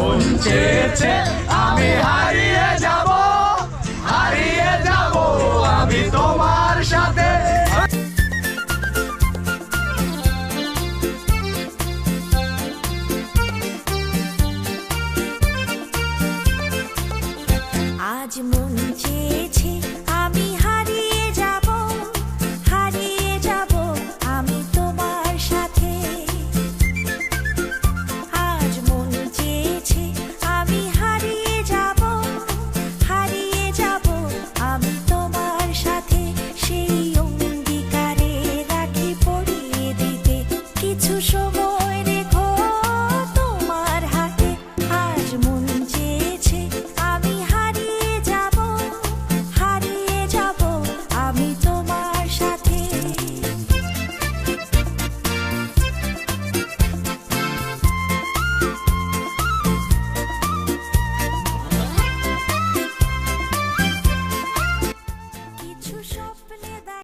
মন চেয়েছে আমি হারিয়ে যাব হারিয়ে যাব আমি তোমার সাথে। আজ মন চেয়েছে 诉说